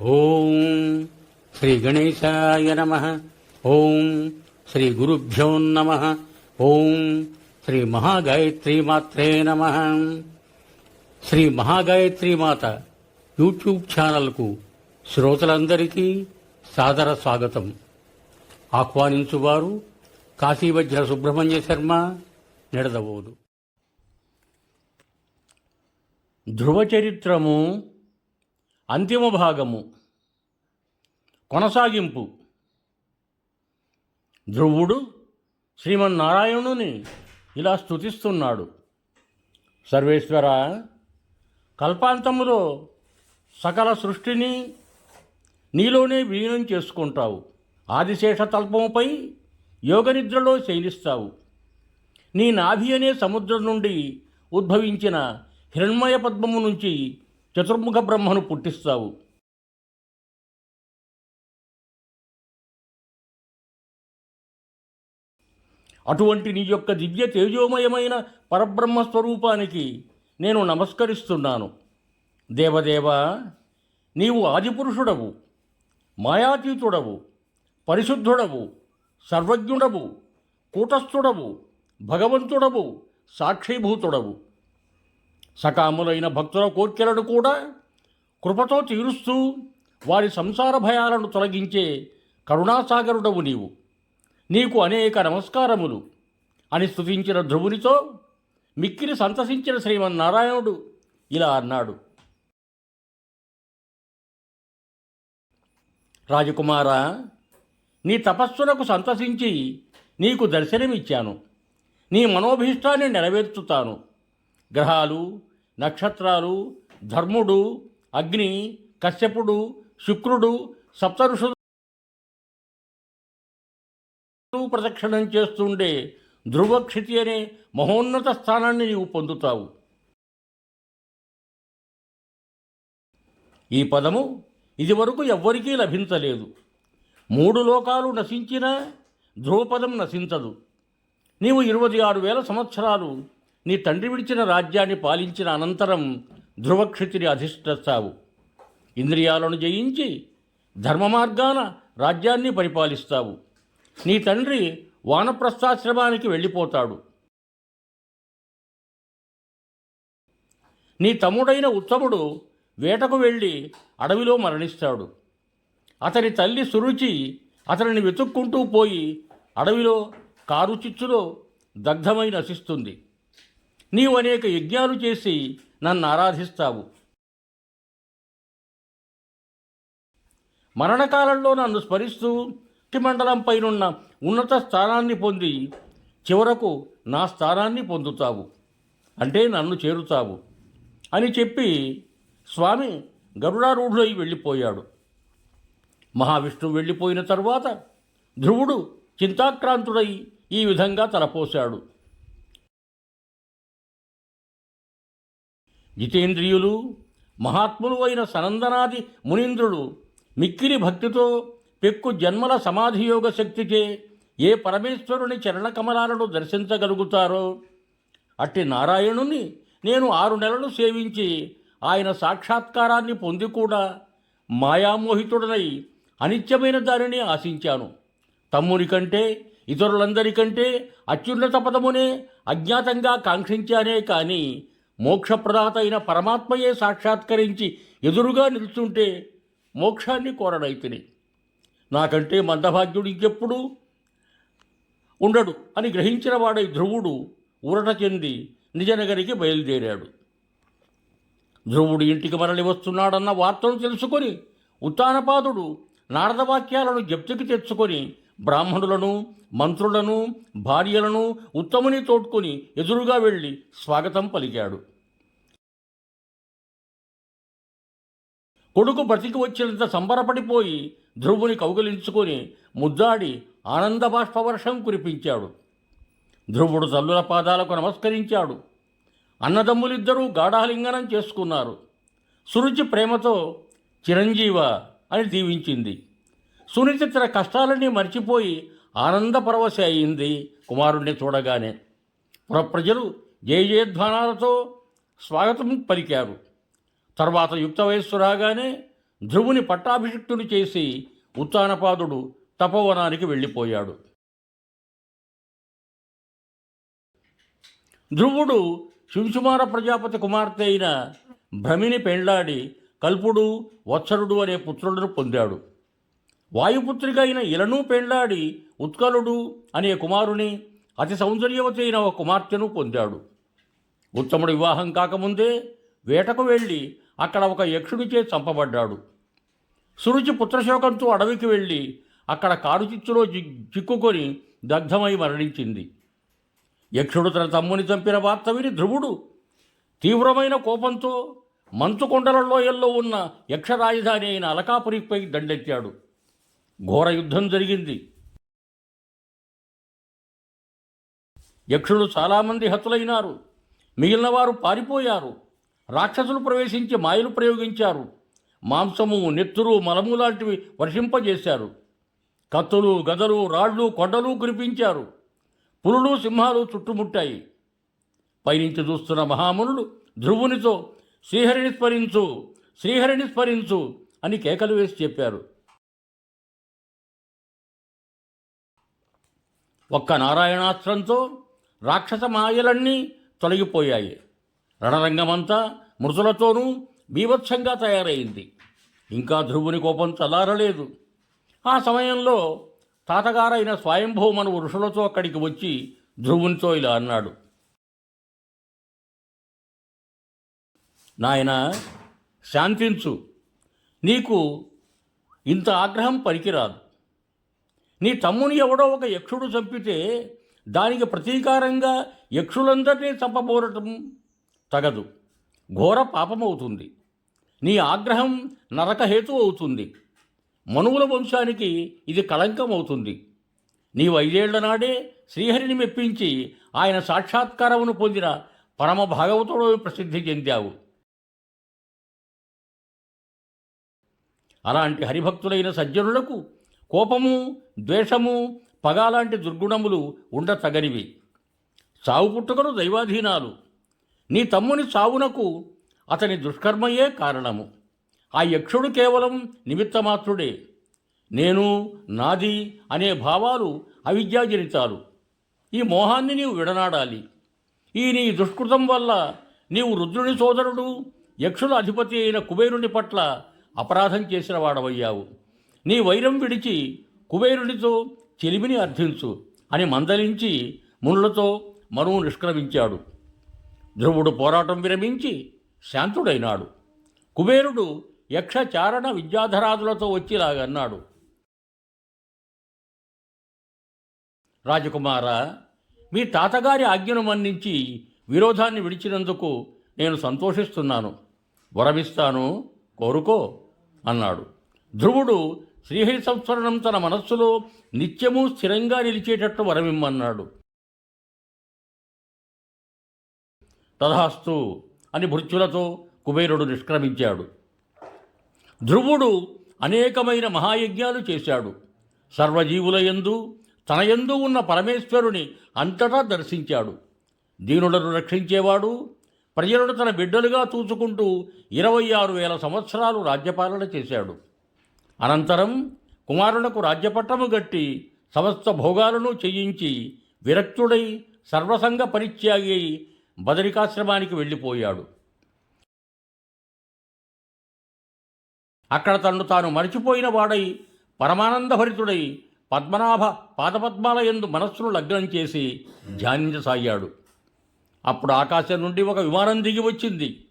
ఓం శ్రీ గణేశాయ నమ. ఓం శ్రీ గురుభ్యో నమ. ఓం శ్రీ మహాగాయత్రి మాత్రే నమ. శ్రీ మహాగాయత్రి మాత యూట్యూబ్ ఛానల్కు శ్రోతలందరికీ సాదర స్వాగతం. ఆహ్వానించువారు కాశీవజ్ర సుబ్రహ్మణ్య శర్మ నిడదవోదు. ధ్రువ చరిత్రము అంతిమ భాగము. కొనసాగింపు. ధ్రువుడు శ్రీమన్నారాయణుని ఇలా స్తుతిస్తున్నాడు. సర్వేశ్వర కల్పాంతములో సకల సృష్టిని నీలోనే విలీనం చేసుకుంటావు. ఆదిశేష తల్పముపై యోగనిద్రలో శైలిస్తావు నీ నాభి అనే సముద్రం నుండి ఉద్భవించిన హిరణ్మయ పద్మము నుంచి చతుర్ముఖ బ్రహ్మను పుట్టిస్తావు. అటువంటి నీ యొక్క దివ్య తేజోమయమైన పరబ్రహ్మ స్వరూపానికి నేను నమస్కరిస్తున్నాను. దేవదేవ నీవు ఆదిపురుషుడవు మాయాతీతుడవు పరిశుద్ధుడవు సర్వజ్ఞుడవు కూటస్థుడవు భగవంతుడవు సాక్షిభూతుడవు. సకాములైన భక్తుల కోర్కెలను కూడా కృపతో తీరుస్తూ వారి సంసార భయాలను తొలగించే కరుణాసాగరుడవు నీవు. నీకు అనేక నమస్కారములు. అని స్థుతించిన ధ్రువునితో మిక్కిరి సంతసించిన శ్రీమన్నారాయణుడు ఇలా అన్నాడు. రాజకుమారా నీ తపస్సులకు సంతసించి నీకు దర్శనమిచ్చాను. నీ మనోభీష్టాన్ని నెరవేర్చుతాను. గ్రహాలు నక్షత్రాలు ధర్ముడు అగ్ని కశ్యపుడు శుక్రుడు సప్తఋషులు ప్రదక్షిణం చేస్తుండే ధ్రువక్షితి అనే మహోన్నత స్థానాన్ని నీవు పొందుతావు. ఈ పదము ఇదివరకు ఎవ్వరికీ లభించలేదు. మూడు లోకాలు నశించినా ధ్రువపదం నశించదు. నీవు ఇరవై ఆరు వేల సంవత్సరాలు నీ తండ్రి విడిచిన రాజ్యాన్ని పాలించిన అనంతరం ధ్రువక్షితిని అధిష్ఠిస్తావు ఇంద్రియాలను జయించి ధర్మ మార్గాన రాజ్యాన్ని పరిపాలిస్తావు. నీ తండ్రి వానప్రస్థాశ్రమానికి వెళ్ళిపోతాడు. నీ తమ్ముడైన ఉత్తముడు వేటకు వెళ్ళి అడవిలో మరణిస్తాడు. అతని తల్లి సురుచి అతనిని వెతుక్కుంటూ పోయి అడవిలో కారు చిచ్చులో దగ్ధమై నశిస్తుంది. నీవు అనేక యజ్ఞాలు చేసి నన్ను ఆరాధిస్తావు. మరణకాలంలో నన్ను స్మరిస్తూ మండలం పైనున్న ఉన్నత స్థానాన్ని పొంది చివరకు నా స్థానాన్ని పొందుతావు. అంటే నన్ను చేరుతావు. అని చెప్పి స్వామి గరుడారూఢులై వెళ్ళిపోయాడు. మహావిష్ణువు వెళ్ళిపోయిన తరువాత ధ్రువుడు చింతాక్రాంతుడై ఈ విధంగా తలపోశాడు. జితేంద్రియులు మహాత్ములు అయిన సనందనాది మునీంద్రుడు మిక్కిలి భక్తితో పెక్కు జన్మల సమాధియోగ శక్తిచే ఏ పరమేశ్వరుని చరణకమలాలను దర్శించగలుగుతారో? అట్టి నారాయణుని నేను ఆరు నెలలు సేవించి ఆయన సాక్షాత్కారాన్ని పొంది కూడా మాయామోహితుడనై అనిత్యమైన దానిని ఆశించాను. తమ్ముని కంటే ఇతరులందరికంటే అత్యున్నత పదమునే అజ్ఞాతంగా కాంక్షించానే కానీ మోక్షప్రదాత అయిన పరమాత్మయే సాక్షాత్కరించి ఎదురుగా నిలుచుంటే మోక్షాన్ని కోరడైతిని నాకంటే మందభాగ్యుడు ఇంకెప్పుడు? ఉండడు అని గ్రహించిన వాడై ధ్రువుడు ఊరట చెంది నిజనగరికి బయలుదేరాడు. ధ్రువుడు ఇంటికి మరలి వస్తున్నాడన్న వార్తను తెలుసుకొని ఉత్తానపాదుడు నారదవాక్యాలను జప్తికి తెచ్చుకొని బ్రాహ్మణులను మంత్రులను భార్యలను ఉత్తముని తోడ్కొని ఎదురుగా వెళ్ళి స్వాగతం పలికాడు. కొడుకు బ్రతికి వచ్చినంత సంబరపడిపోయి ధ్రువుని కౌగిలించుకొని ముద్దాడి ఆనంద బాష్పవర్షం కురిపించాడు. ధ్రువుడు తల్లుల పాదాలకు నమస్కరించాడు. అన్నదమ్ములిద్దరూ గాఢాలింగనం చేసుకున్నారు. సురుచి ప్రేమతో చిరంజీవ అని దీవించింది. సునీత తన కష్టాలన్నీ మర్చిపోయి ఆనంద పరవశ అయింది కుమారుణ్ణి చూడగానే. పురప్రజలు జయజయధ్వానాలతో స్వాగతం పలికారు. తర్వాత యుక్త వయస్సు రాగానే ధ్రువుని పట్టాభిషిక్తుని చేసి ఉత్తానపాదుడు తపోవనానికి వెళ్ళిపోయాడు. ధ్రువుడు శింశుమార ప్రజాపతి కుమార్తె అయిన భ్రమిని పెండ్లాడి కల్పుడు వత్సరుడు అనే పుత్రులను పొందాడు. వాయుపుత్రిక అయిన ఇలను పెండ్లాడి ఉత్కలుడు అనే కుమారుని అతి సౌందర్యవతి అయిన ఒక కుమార్తెను పొందాడు. ఉత్తముడు వివాహం కాకముందే వేటకు వెళ్ళి అక్కడ ఒక యక్షుడిచే చంపబడ్డాడు. సురుచి పుత్రశోకంతో అడవికి వెళ్ళి అక్కడ కారుచిచ్చులో చి చిక్కుకొని దగ్ధమై మరణించింది. యక్షుడు తన తమ్ముని చంపిన వార్త విని ధ్రువుడు తీవ్రమైన కోపంతో మంచుకొండలలో లోయల్లో ఉన్న యక్షరాజధాని అయిన అలకాపురిపై దండెత్తాడు. ఘోర యుద్ధం జరిగింది. యక్షుడు చాలామంది హతులైనారు. మిగిలిన వారు పారిపోయారు. రాక్షసులు ప్రవేశించి మాయలు ప్రయోగించారు. మాంసము నెత్తురు మలము లాంటివి వర్షింపజేశారు. కత్తులు గదలు రాళ్ళు కొండలు కురిపించారు. పులులు సింహాలు చుట్టుముట్టాయి. పైనుంచి చూస్తున్న మహామునులు ధ్రువునితో శ్రీహరిని స్మరించు శ్రీహరిని స్మరించు అని కేకలు వేసి చెప్పారు. ఒక్క నారాయణాస్త్రంతో రాక్షస మాయలన్నీ తొలగిపోయాయి. రణరంగమంతా మృతులతోనూ బీభత్సంగా తయారైంది. ఇంకా ధ్రువుని కోపం చల్లారలేదు. ఆ సమయంలో తాతగారైన స్వయంభూమను ఋషులతో అక్కడికి వచ్చి ధ్రువునితో ఇలా అన్నాడు. నాయన శాంతించు. నీకు ఇంత ఆగ్రహం పనికిరాదు. నీ తమ్ముని ఎవడో ఒక యక్షుడు చంపితే దానికి ప్రతీకారంగా యక్షులందరినీ చంపబోరటం తగదు. ఘోర పాపమవుతుంది. నీ ఆగ్రహం నరకహేతు అవుతుంది. మనువుల వంశానికి ఇది కళంకం అవుతుంది నీవు ఐదేళ్ళ నాడే శ్రీహరిని మెప్పించి ఆయన సాక్షాత్కారమును పొందిన పరమ భాగవతుడు ప్రసిద్ధి చెందావు. అలాంటి హరిభక్తులైన సజ్జనులకు కోపము ద్వేషము పగ లాంటి దుర్గుణములు ఉండతగనివి. చావు పుట్టుకలు దైవాధీనాలు. నీ తమ్ముని చావునకు అతని దుష్కర్మయే కారణము. ఆ యక్షుడు కేవలం నిమిత్తమాత్రుడే. నేను నాది అనే భావాలు అవిద్యాజనితాలు. ఈ మోహాన్ని నీవు విడనాడాలి. ఈ నీ దుష్కృతం వల్ల నీవు రుద్రుని సోదరుడు యక్షుల అధిపతి అయిన కుబేరుని పట్ల అపరాధం చేసిన వాడవయ్యావు. నీ వైరం విడిచి కుబేరునితో చెలిమిని అర్థించు అని మందలించి మునులతో మనువు నిష్క్రమించాడు. ధ్రువుడు పోరాటం విరమించి శాంతుడైనాడు. కుబేరుడు యక్షచారణ విద్యాధరాదులతో వచ్చిలాగన్నాడు. రాజకుమార మీ తాతగారి ఆజ్ఞను మన్నించి విరోధాన్ని విడిచినందుకు నేను సంతోషిస్తున్నాను. వరమిస్తాను కోరుకో అన్నాడు. ధ్రువుడు శ్రీహరి సంస్మరణం తన మనస్సులో నిత్యము స్థిరంగా నిలిచేటట్టు వరమిమ్మన్నాడు. తథాస్తు అని భృత్యులతో కుబేరుడు నిష్క్రమించాడు. ధ్రువుడు అనేకమైన మహాయజ్ఞాలు చేశాడు. సర్వజీవుల యందు తన యందు ఉన్న పరమేశ్వరుని అంతటా దర్శించాడు. దీనులను రక్షించేవాడు ప్రజలను తన బిడ్డలుగా చూసుకుంటూ ఇరవై ఆరు వేల సంవత్సరాలు రాజ్యపాలన చేశాడు. అనంతరం కుమారులకు రాజ్యపట్టము గట్టి సమస్త భోగాలను చేయించి విరక్తుడై సర్వసంగ పరిత్యాగి అయి బదరికాశ్రమానికి వెళ్ళిపోయాడు. అక్కడ తన్ను తాను మరచిపోయిన వాడై పరమానందభరితుడై పద్మనాభ పాదపద్మాల ఎందు మనస్సును లగ్నం చేసి ధ్యానించసాగాడు. అప్పుడు ఆకాశం నుండి ఒక విమానం దిగి వచ్చింది.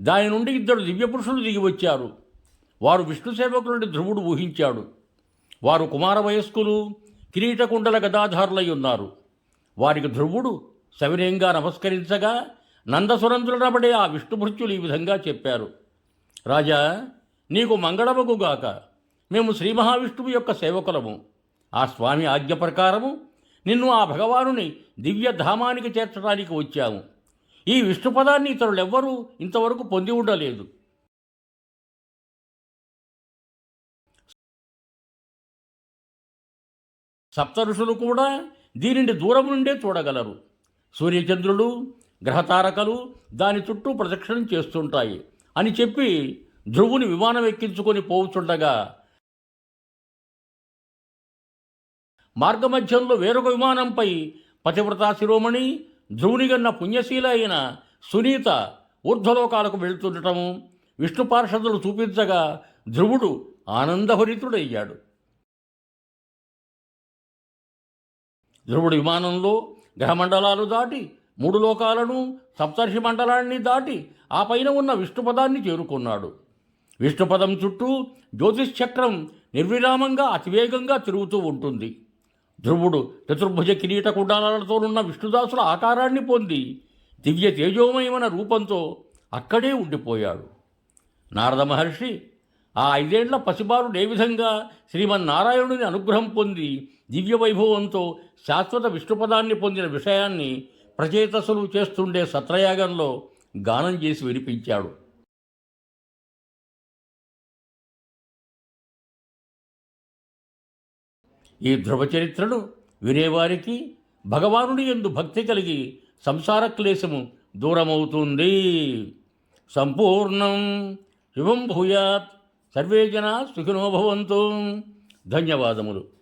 దాని నుండి ఇద్దరు దివ్యపురుషులు దిగి వచ్చారు. వారు విష్ణు సేవకులని ధ్రువుడు ఊహించాడు. వారు కుమార వయస్కులు కిరీటకుండల గదాధారులై ఉన్నారు. వారికి ధ్రువుడు సవినయంగా నమస్కరించగా నందసురంధ్రుడబడే ఆ విష్ణుభృత్యులు ఈ విధంగా చెప్పారు. రాజా నీకు మంగళముగుగాక మేము శ్రీ మహావిష్ణువు యొక్క సేవకులము. ఆ స్వామి ఆజ్ఞ ప్రకారము నిన్ను ఆ భగవానుని దివ్యధామానికి చేర్చడానికి వచ్చాము. ఈ విష్ణు పదాన్ని ఇతరులెవ్వరూ ఇంతవరకు పొంది ఉండలేదు. సప్త ఋషులు కూడా దీనిని దూరం నుండే చూడగలరు. సూర్యచంద్రుడు గ్రహతారకలు దాని చుట్టూ ప్రదక్షిణం చేస్తుంటాయి అని చెప్పి ధ్రువుని విమానం ఎక్కించుకొని పోవుచుండగా మార్గమధ్యంలో వేరొక విమానంపై పతివ్రతా శిరోమణి ధ్రువునిగన్న పుణ్యశీల అయిన సునీత ఊర్ధ్వలోకాలకు వెళుతుండటము విష్ణు పార్షదులు చూపించగా ధ్రువుడు ఆనందభరితుడయ్యాడు. ధ్రువుడు విమానంలో గ్రహమండలాలు దాటి మూడు లోకాలను సప్తర్షి మండలాన్ని దాటి ఆ పైన ఉన్న విష్ణుపదాన్ని చేరుకున్నాడు. విష్ణుపదం చుట్టూ జ్యోతిశ్చక్రం నిర్విరామంగా అతివేగంగా తిరుగుతూ ఉంటుంది. ధ్రువుడు చతుర్భుజ కిరీట కుండాలతోనున్న విష్ణుదాసుల ఆకారాన్ని పొంది దివ్య తేజోమయమైన రూపంతో అక్కడే ఉండిపోయాడు. నారద మహర్షి ఆ ఐదేండ్ల పసిబాలుడు ఏ విధంగా శ్రీమన్నారాయణుని అనుగ్రహం పొంది దివ్య వైభవంతో శాశ్వత విష్ణుపదాన్ని పొందిన విషయాన్ని ప్రచేతసులు చేస్తుండే సత్రయాగంలో గానం చేసి వినిపించాడు. ఈ ధ్రువ చరిత్రను వినేవారికి భగవానుడి ఎందు భక్తి కలిగి సంసార క్లేశము దూరమవుతుంది. సంపూర్ణం శుభం భూయాత్. సర్వే జనా సుఖినోభవంతు ధన్యవాదములు.